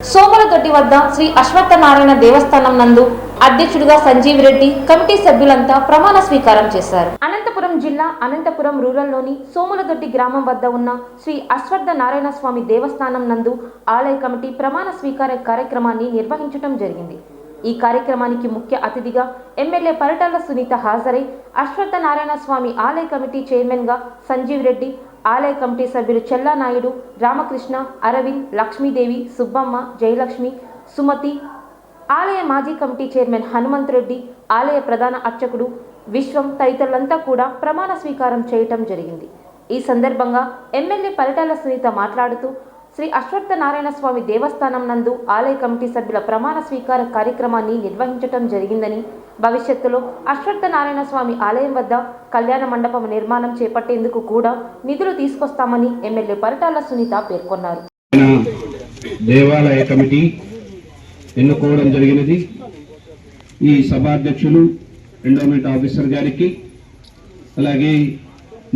సోమలదొడ్డి వద్ద శ్రీ అశ్వత్థనారాయణ దేవస్థానం నందు అధ్యక్షుడిగా సంజీవ్ రెడ్డి కమిటీ సభ్యులంతా ప్రమాణ స్వీకారం చేశారు. అనంతపురం జిల్లా అనంతపురం రూరల్లోని సోములదొడ్డి గ్రామం వద్ద ఉన్న శ్రీ అశ్వత్థ నారాయణ స్వామి దేవస్థానం నందు ఆలయ కమిటీ ప్రమాణ స్వీకార కార్యక్రమాన్ని నిర్వహించడం జరిగింది. ఈ కార్యక్రమానికి ముఖ్య అతిథిగా ఎమ్మెల్యే పరిటాల సునీత హాజరై అశ్వత్థ నారాయణ స్వామి ఆలయ కమిటీ చైర్మన్గా సంజీవ్ రెడ్డి ఆలయ కమిటీ సభ్యులు చెల్లా నాయుడు రామకృష్ణ అరవింద్ లక్ష్మీదేవి సుబ్బమ్మ జయలక్ష్మి సుమతి ఆలయ మాజీ కమిటీ చైర్మన్ హనుమంత్రెడ్డి ఆలయ ప్రధాన అర్చకుడు విశ్వం తదితరులంతా కూడా ప్రమాణ స్వీకారం చేయటం జరిగింది. ఈ సందర్భంగా ఎమ్మెల్యే పరిటాల సునీత మాట్లాడుతూ శ్రీ అశ్వత్థ నారాయణ స్వామి దేవస్థానం నందు ఆలయ కమిటీ సభ్యుల ప్రమాణ స్వీకార కార్యక్రమాన్ని నిర్వహించటం జరిగిందని భవిష్యత్తులో అశ్వత్థ నారాయణ స్వామి ఆలయం వద్ద కళ్యాణ మండపం నిర్మాణం చేపట్టేందుకు కూడా నిధులు తీసుకొస్తామని ఎమ్మెల్యే పరిటాల సునీత పేర్కొన్నారు. దేవాలయ కమిటీ ఎన్నుకోవడం జరిగినది. ఈ సభాధ్యక్షులు ఎండోమెంట్ ఆఫీసర్ గారికి అలాగే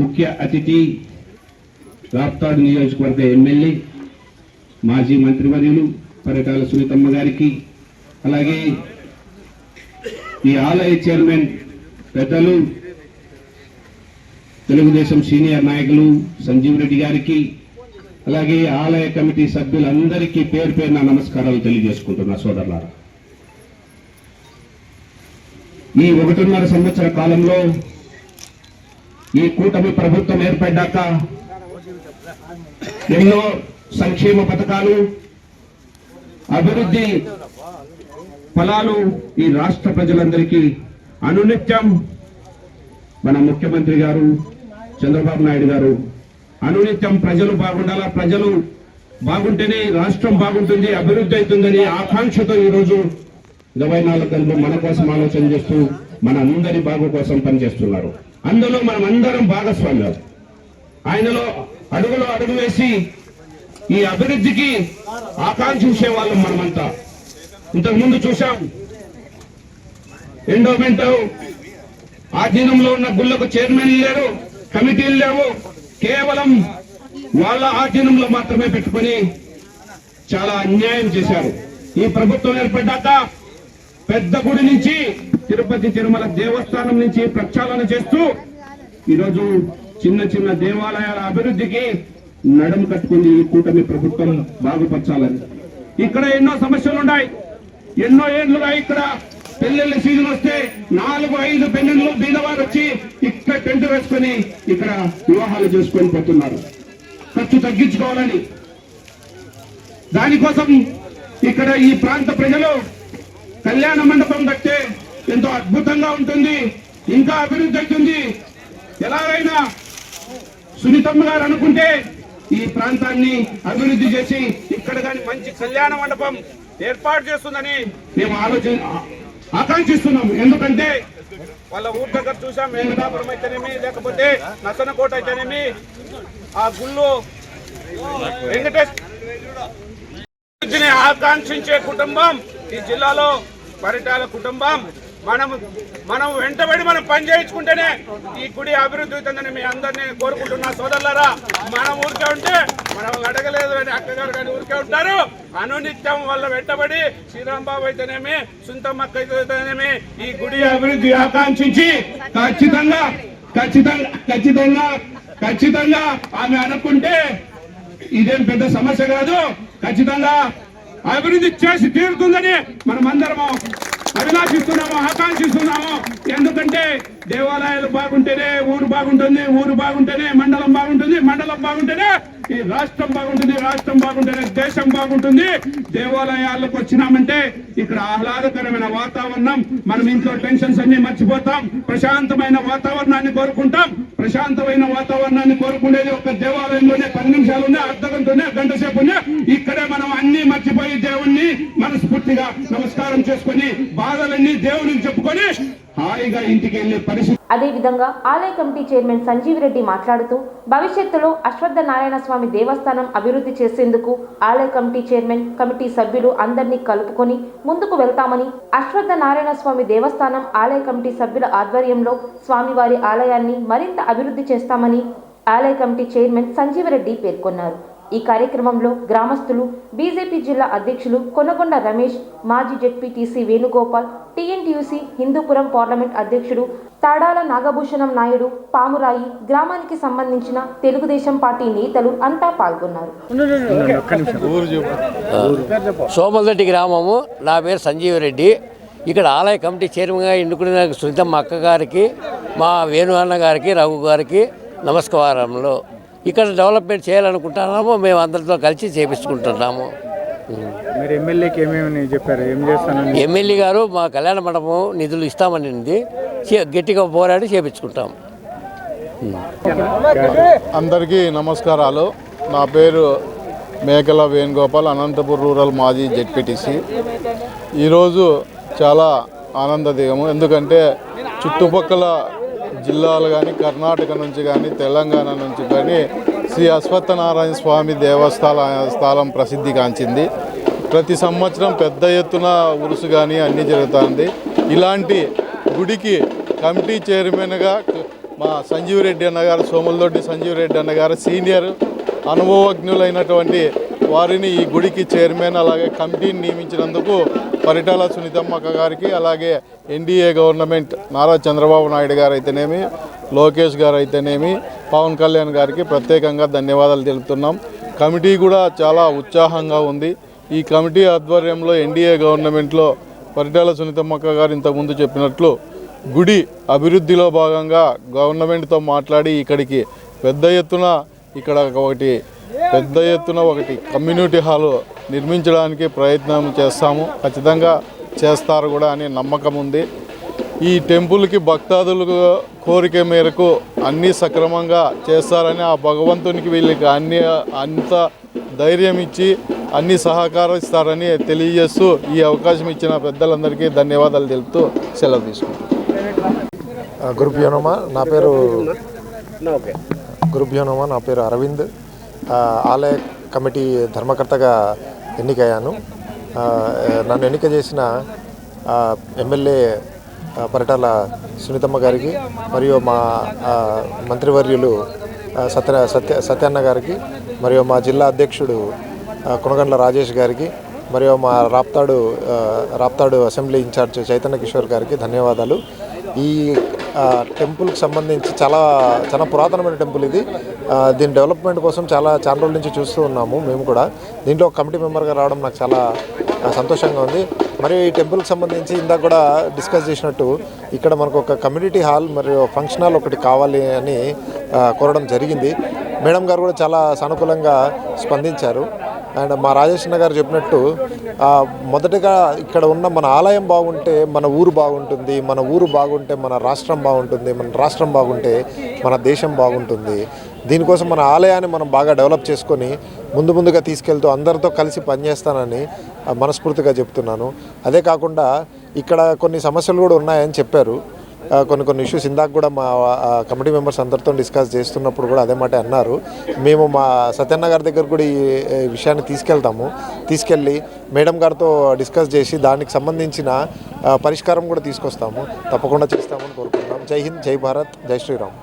ముఖ్య అతిథి రాప్తాడు నియోజకవర్గ ఎమ్మెల్యే మాజీ మంత్రివర్యులు పరిటాల సునీతమ్మ గారికి అలాగే ఈ ఆలయ చైర్మన్ పెద్దలు తెలుగుదేశం సీనియర్ నాయకులు సంజీవ్ రెడ్డి గారికి అలాగే ఆలయ కమిటీ సభ్యులందరికీ పేరు పేరున నమస్కారాలు తెలియజేసుకుంటున్నా సోదరులారా. ఈ ఒకటిన్నర సంవత్సర కాలంలో ఈ కూటమి ప్రభుత్వం ఏర్పడ్డాక ఎన్నో సంక్షేమ పథకాలు అభివృద్ధి ఫలాలు ఈ రాష్ట్ర ప్రజలందరికీ అనునిత్యం. మన ముఖ్యమంత్రి గారు చంద్రబాబు నాయుడు గారు అనునిత్యం ప్రజలు బాగుండాలా? ప్రజలు బాగుంటేనే రాష్ట్రం బాగుంటుంది అభివృద్ధి అవుతుందని ఆకాంక్షతో ఈరోజు ఇరవై నాలుగు గంటలు మన కోసం ఆలోచన చేస్తూ మన అందరి బాగు కోసం పనిచేస్తున్నారు. అందులో మనం అందరం భాగస్వామ్యం ఆయనలో అడుగులో అడుగు వేసి ఈ అభివృద్ధికి ఆకాంక్షించే వాళ్ళం మనమంతా. ఇంతకు ముందు చూశాం ఎండోమెంట్ ఆధీనంలో ఉన్న గుళ్ళకు చైర్మన్ లేరు కమిటీలు లేవు కేవలం వాళ్ళ ఆధీనంలో మాత్రమే పెట్టుకొని చాలా అన్యాయం చేశారు. ఈ ప్రభుత్వం ఏర్పడ్డాక పెద్ద గుడి నుంచి తిరుపతి తిరుమల దేవస్థానం నుంచి ప్రక్షాళన చేస్తూ ఈరోజు చిన్న చిన్న దేవాలయాల అభివృద్ధికి నడుము కట్టుకుంది ఈ కూటమి ప్రభుత్వం బాగుపరచాలని. ఇక్కడ ఎన్నో సమస్యలు ఉన్నాయి. ఎన్నో ఏళ్ళుగా ఇక్కడ. పెళ్ళిళ్ళ సీజన్ వస్తే నాలుగు ఐదు పెళ్ళిళ్ళు బీదవారు వచ్చి ఇక్కడ టెంట్ వేసుకొని ఇక్కడ వివాహాలు చేసుకొని పోతున్నారు. ఖర్చు తగ్గించుకోవాలని. దానికోసం ఇక్కడ ఈ ప్రాంత ప్రజలు కళ్యాణ మండపం కట్టే ఎంతో అద్భుతంగా ఉంటుంది. ఇంకా అభివృద్ధి అవుతుంది. ఎలాగైనా సునీతమ్మ గారు అనుకుంటే ఈ ప్రాంతాన్ని అభివృద్ధి చేసి ఇక్కడ కానీ మంచి కళ్యాణ మండపం ఏర్పాటు చేస్తుందని మేము ఆలోచన ఆకాంక్షిస్తున్నాం ఎందుకంటే వాళ్ళ ఊరి దగ్గర చూసాం వెంకటాపురం అయితేనేమి లేకపోతే నసనకోట అయితేనేమి ఆ గుళ్ళు వెంకటేష్ ఆకాంక్షించే కుటుంబం ఈ జిల్లాలో పరిటాల కుటుంబం మనం మనం వెంటబడి మనం పని చేయించుకుంటేనే ఈ గుడి అభివృద్ధి అవుతుందని మీ అందరినీ కోరుకుంటున్నా సోదరులరా. మనం ఊరికే ఉంటే మనం అడగలేదు అని అక్కగారు కానీ ఊరికే ఉంటారు. అనునిత్యం వాళ్ళ వెంటబడి శ్రీరాంబాబు అయితేనేమి సుంతమ్మక్క అయితేనేమి ఈ గుడి అభివృద్ధి ఆకాంక్షించి ఖచ్చితంగా ఖచ్చితంగా ఖచ్చితంగా ఖచ్చితంగా ఆమె అనుకుంటే ఇదేం పెద్ద సమస్య కాదు. ఖచ్చితంగా అభివృద్ధి చేసి తీరుతుందని మనం అందరము అభిలాషిస్తున్నాము ఆకాంక్షిస్తున్నాము. ఎందుకంటే దేవాలయాలు బాగుంటేనే ఊరు బాగుంటుంది ఊరు బాగుంటేనే మండలం బాగుంటుంది మండలం బాగుంటేనే ఈ రాష్ట్రం బాగుంటుంది రాష్ట్రం బాగుంటేనే దేశం బాగుంటుంది. దేవాలయాలకు వచ్చినామంటే ఇక్కడ ఆహ్లాదకరమైన వాతావరణం మనం ఇంట్లో టెన్షన్స్ అన్ని మర్చిపోతాం. ప్రశాంతమైన వాతావరణాన్ని కోరుకుంటాం. ప్రశాంతమైన వాతావరణాన్ని కోరుకునేది ఒక దేవాలయంలోనే పది నిమిషాలునే అర్ధ గంటనే గంట సేపునే ఇక్కడే మనం అన్ని మర్చిపోయి దేవుణ్ణి మనస్ఫూర్తిగా నమస్కారం చేసుకొని బాధలన్నీ దేవునికి చెప్పుకొని హాయిగా ఇంటికి వెళ్ళే పరిస్థితి అదేవిధంగా ఆలయ కమిటీ చైర్మన్ సంజీవ్ రెడ్డి మాట్లాడుతూ భవిష్యత్తులో అశ్వత్థ నారాయణ స్వామి దేవస్థానం అభివృద్ధి చేసేందుకు ఆలయ కమిటీ చైర్మన్ కమిటీ సభ్యులు అందరినీ కలుపుకొని ముందుకు వెళ్తామని అశ్వత్థ నారాయణ స్వామి దేవస్థానం ఆలయ కమిటీ సభ్యుల ఆధ్వర్యంలో స్వామివారి ఆలయాన్ని మరింత అభివృద్ధి చేస్తామని ఆలయ కమిటీ చైర్మన్ సంజీవరెడ్డి పేర్కొన్నారు. ఈ కార్యక్రమంలో గ్రామస్తులు బీజేపీ జిల్లా అధ్యక్షులు కొనకొండ రమేష్ మాజీ ZPTC Venugopal TNTUC Hindupuram parliament అధ్యక్షుడు తాడాల నాగభూషణం నాయుడు పామురాయి గ్రామానికి సంబంధించిన తెలుగుదేశం పార్టీ నేతలు అంతా పాల్గొన్నారు. సోమలదొడ్డి గ్రామము. నా పేరు సంజీవ్ రెడ్డి. ఇక్కడ ఆలయ కమిటీ చైర్మన్గా ఎన్నుకున్న సునీతమ్మ అక్క గారికి మా వేణు అన్న గారికి రఘు గారికి నమస్కారములు. ఇక్కడ డెవలప్మెంట్ చేయాలనుకుంటున్నాము మేము అందరితో కలిసి చేపించుకుంటున్నాము. మీరు ఎమ్మెల్యేకి ఏమేమి చెప్పారు? ఏం చేస్తానని? ఎమ్మెల్యే గారు మా కళ్యాణ మండపం నిధులు ఇస్తామనింది చే- గట్టిగా పోరాడి చేపించుకుంటాం. అందరికీ నమస్కారాలు. నా పేరు మేకల వేణుగోపాల్ అనంతపురం రూరల్ మాజీ జెడ్పీటీసీ. ఈరోజు చాలా ఆనందదీయము ఎందుకంటే చుట్టుపక్కల జిల్లాలు కానీ కర్ణాటక నుంచి కానీ తెలంగాణ నుంచి కానీ శ్రీ అశ్వత్థనారాయణ స్వామి దేవస్థాన స్థలం ప్రసిద్ధిగాంచింది ప్రతి సంవత్సరం పెద్ద ఎత్తున ఉరుసు కానీ అన్నీ జరుగుతుంది. ఇలాంటి గుడికి కమిటీ చైర్మన్గా మా సంజీవ్ రెడ్డి అన్నగారు సోములదొడ్డి సంజీవ్ రెడ్డి అన్నగారు సీనియర్ అనుభవజ్ఞులైనటువంటి వారిని ఈ గుడికి చైర్మన్ అలాగే కమిటీని నియమించినందుకు పరిటాల సునీతమ్మక్క గారికి అలాగే ఎన్డీఏ గవర్నమెంట్ నారా చంద్రబాబు నాయుడు గారు అయితేనేమి లోకేష్ గారు అయితేనేమి పవన్ కళ్యాణ్ గారికి ప్రత్యేకంగా ధన్యవాదాలు తెలుపుతున్నాం. కమిటీ కూడా చాలా ఉత్సాహంగా ఉంది. ఈ కమిటీ ఆధ్వర్యంలో ఎన్డీఏ గవర్నమెంట్లో పరిటాల సునీతమ్మక్క గారు ఇంతకుముందు చెప్పినట్లు గుడి అభివృద్ధిలో భాగంగా గవర్నమెంట్తో మాట్లాడి ఇక్కడికి పెద్ద ఎత్తున ఇక్కడ ఒకటి పెద్ద ఎత్తున ఒకటి కమ్యూనిటీ హాల్ నిర్మించడానికి ప్రయత్నం చేస్తాము. ఖచ్చితంగా చేస్తారు కూడా అనే నమ్మకం ఉంది. ఈ టెంపుల్కి భక్తాదుల కోరిక మేరకు అన్నీ సక్రమంగా చేస్తారని ఆ భగవంతునికి వీళ్ళకి అన్ని అంత ధైర్యం ఇచ్చి అన్ని సహకరిస్తారని తెలియజేస్తూ ఈ అవకాశం ఇచ్చిన పెద్దలందరికీ ధన్యవాదాలు తెలుపుతూ సెలవు తీసుకుంటాం గురుభ్యో నమ నా పేరు గురుభ్యో నమ నా పేరు అరవింద్. ఆలయ కమిటీ ధర్మకర్తగా ఎన్నికయ్యాను. నన్ను ఎన్నిక చేసిన ఎమ్మెల్యే పరిటాల సునీతమ్మ గారికి మరియు మా మంత్రివర్యులు సత్య సత్య సత్యన్న గారికి మరియు మా జిల్లా అధ్యక్షుడు కొనగండ్ల రాజేష్ గారికి మరియు మా రాప్తాడు రాప్తాడు అసెంబ్లీ ఇన్ఛార్జ్ చైతన్య కిషోర్ గారికి ధన్యవాదాలు. ఈ టెంపుల్కి సంబంధించి చాలా చాలా పురాతనమైన టెంపుల్ ఇది. దీని డెవలప్మెంట్ కోసం చాలా చాలా రోజుల నుంచి చూస్తూ ఉన్నాము మేము కూడా. దీంట్లో కమిటీ మెంబర్గా రావడం నాకు చాలా సంతోషంగా ఉంది. మరి ఈ టెంపుల్కి సంబంధించి ఇందాక కూడా డిస్కస్ చేసినట్టు ఇక్కడ మనకు ఒక కమ్యూనిటీ హాల్ మరియు ఫంక్షన్ హాల్ ఒకటి కావాలి అని కోరడం జరిగింది. మేడం గారు కూడా చాలా సానుకూలంగా స్పందించారు. అండ్ మా రాజేష్ గారు చెప్పినట్టు మొదటగా ఇక్కడ ఉన్న మన ఆలయం బాగుంటే మన ఊరు బాగుంటుంది మన ఊరు బాగుంటే మన రాష్ట్రం బాగుంటుంది మన రాష్ట్రం బాగుంటే మన దేశం బాగుంటుంది. దీనికోసం మన ఆలయాన్ని మనం బాగా డెవలప్ చేసుకొని ముందు ముందుగా తీసుకెళ్తూ అందరితో కలిసి పనిచేస్తానని మనస్ఫూర్తిగా చెప్తున్నాను. అదే కాకుండా ఇక్కడ కొన్ని సమస్యలు కూడా ఉన్నాయని చెప్పారు. కొన్ని కొన్ని ఇష్యూస్ ఇందాక కూడా మా కమిటీ మెంబర్స్ అందరితో డిస్కస్ చేస్తున్నప్పుడు కూడా అదే మాట అన్నారు. మేము మా సత్యన్న గారి దగ్గర కూడా ఈ విషయాన్ని తీసుకెళ్తాము. తీసుకెళ్ళి మేడం గారితో డిస్కస్ చేసి దానికి సంబంధించిన పరిష్కారం కూడా తీసుకొస్తాము. తప్పకుండా చేస్తామని కోరుకుంటున్నాం జై హింద్ జై భారత్ జై శ్రీరామ్.